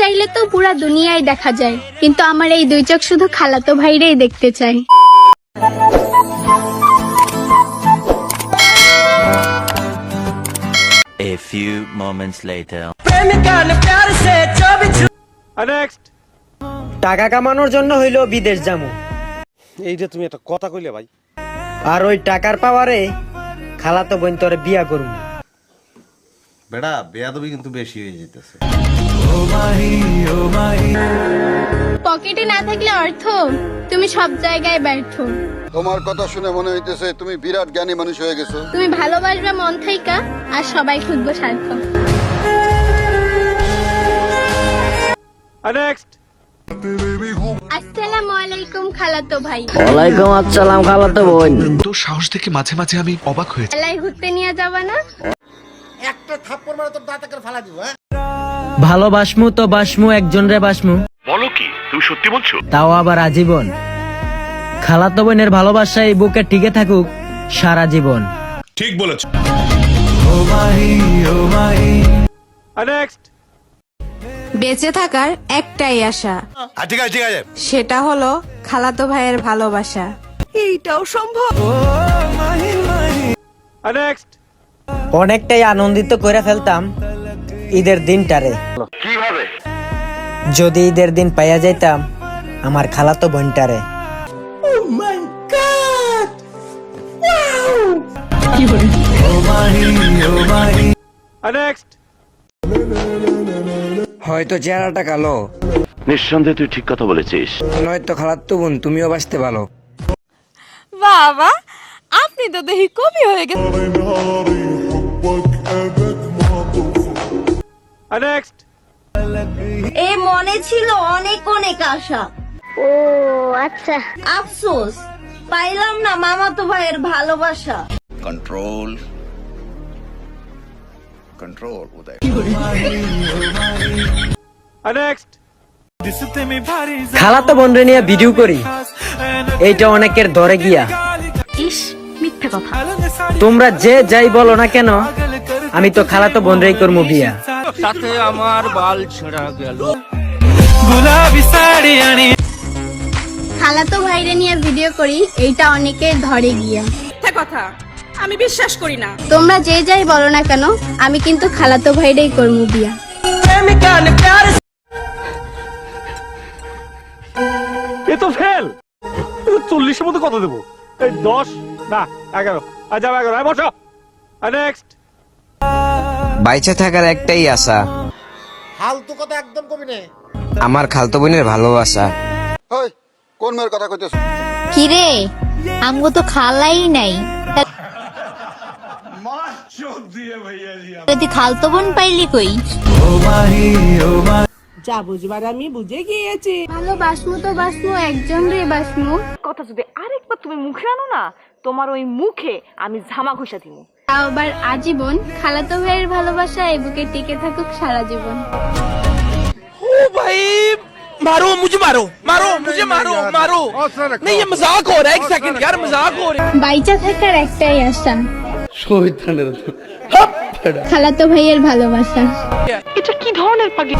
চাইলে তো পুরা দুনিয়ায় দেখা যায়। কিন্তু আমার এই দুই চোখ শুধু খালাতো ভাইরেই দেখতে চাই A few moments later. টাকা কামানোর জন্য হইল বিদেশ যামু। এইটা তুমি একটা কথা কইলে ভাই। আর ওই টাকার পাওয়ারে খালাতো বোন তোরে বিয়া করুম। বেড়া বেয়াদবি কিন্তু বেশি হয়ে যেতেছে। পকেটে না থাকলে অর্থ? তুমি সব জায়গায় ব্যর্থ। তোমার কথা শুনে মনে হইতেছে তুমি বিরাট জ্ঞানী মানুষ হয়ে গেছো। তুমি ভালোবাসবে মন থাইকা আর সবাই খুঁজবো স্বার্থ। আসসালামু আলাইকুম খালাতো ভাই। ওয়ালাইকুম আসসালাম খালাতো বোন। তোর সাহস দেখে মাঝে মাঝে আমি অবাক হয়েছি মেলায় ঘুরতে নিয়ে যাবা না? ভালোবাসমু তো বাসমু একজন রে বাসমু। বলো কি তুমি সত্যি বলছো? তাও আবার আজীবন। খালাতো বোনের ভালোবাসায় বুকে টিকে থাকুক সারা জীবন। ঠিক বলেছ। বেঁচে থাকার একটাই আশা। ঠিক আছে ঠিক আছে। সেটা হলো খালাতো ভাইয়ের ভালোবাসা। এইটাও সম্ভব। অনেকটাই আনন্দিত করে ফেলতাম। ঈদের দিনটারে। কীভাবে? যদি ঈদের দিন পাইয়া যাইতাম আমার খালাতো বোনটারে। হয়তো চেহারাটা কালো। নিঃসন্দেহে তুই ঠিক কথা বলেছিস। নয়তো খালাত্তো বোন তুমিও বাঁচতে ভালো বাবা আপনি তো দেখি কবি হয়ে গেছেন। এ মনে ছিল অনেক অনেক আশা। ও আচ্ছা। আফসোস পাইলাম না মামাতো ভাইয়ের ভালোবাসা। Control control Uday. খালাতো বোনরে নিয়ে ভিডিও করি। এইটা অনেকের ধরে গিয়া। ইস মিথ্যে কথা। তোমরা যে যাই বলো না কেন আমি তো খালাতো বোনরেই করব বিয়া। খালাতো ভাইরে নিয়ে ভিডিও করি এইটা অনেকের ধরে গিয়া। কথা আমি বিশ্বাস করি না। তোমরা যে যাই বলো না কেন আমি কিন্তু খালাতো ভাইরেই করব বিয়া। এ তো ফেল। চল্লিশের মধ্যে কত দেবো? এই দশ না এগারো। আর যাব এগারো। হ্যাঁ বসো। নেক্সট বাইচে থাকার একটাই আশা। হালতু কথা একদম কবি নে আমার খালতো বোনের ভালোবাসা। হয় কোন মেয়ের কথা কইতেছো? কিরে আমগো তো খালাই নাই। তুই খালতো বোন পাইলি কই? যা বুঝবার আমি বুঝে গিয়েছি। ভালো বাসমু তো বাসমু একজন রে বাসমু। কথা যদি আরেকবার তুমি মুখে আনো না তোমার ওই মুখে আমি ঝামা ঘষা দিব তাও আবার আজীবন খালাতো ভাইয়ের ভালোবাসা এই বুকে টিকে থাকুক সারা জীবন मारो मुझे मारो मारो मुझे मारो मारो नहीं ये मजाक हो रहा है एक सेकंड यार मजाक हो रहा বাইচা থাকার একটাই আশা খালাতো ভাইয়ের ভালোবাসা এটা কি ধরনের পাগি